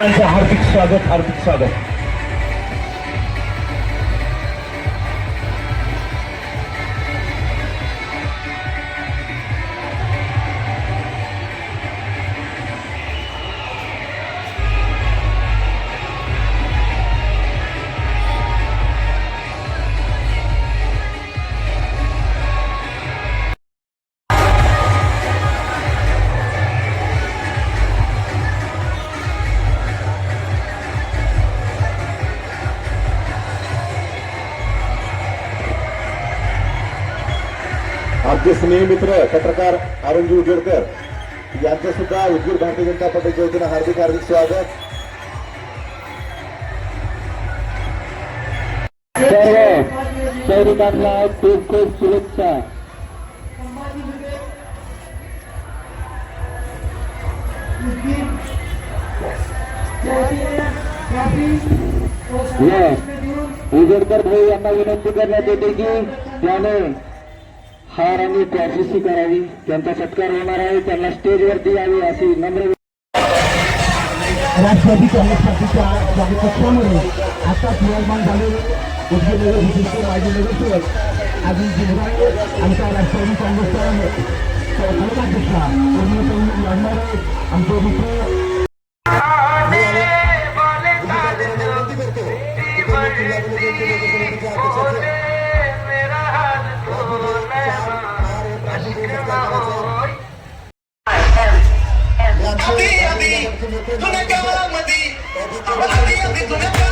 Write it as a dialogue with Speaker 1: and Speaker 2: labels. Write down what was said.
Speaker 1: त्यांचं हार्दिक स्वागत हार्दिक स्वागत.
Speaker 2: आमचे स्नेही मित्र पत्रकार अरुणजी उजेडकर उद्योग भारतीय जनता पक्षाच्या वतीनं हार्दिक हार्दिक स्वागत।
Speaker 3: खूप खूप शुभेच्छा। उजेडकर यांना विनंती करण्यात येते की हार आणि प्रायशिशी करावी त्यांचा सत्कार होणार आहे त्यांना स्टेजवरती यावी अशी नम्र
Speaker 1: राष्ट्रवादी काँग्रेस पक्षाच्या कार्यकक्षामध्ये आता निर्माण झालेले उद्योगनगर विशिष्ट माजी नगरसेवक आजी जिल्हाने आमच्या राष्ट्रवादी काँग्रेसच्या धर्माध्यक्षा Thank you.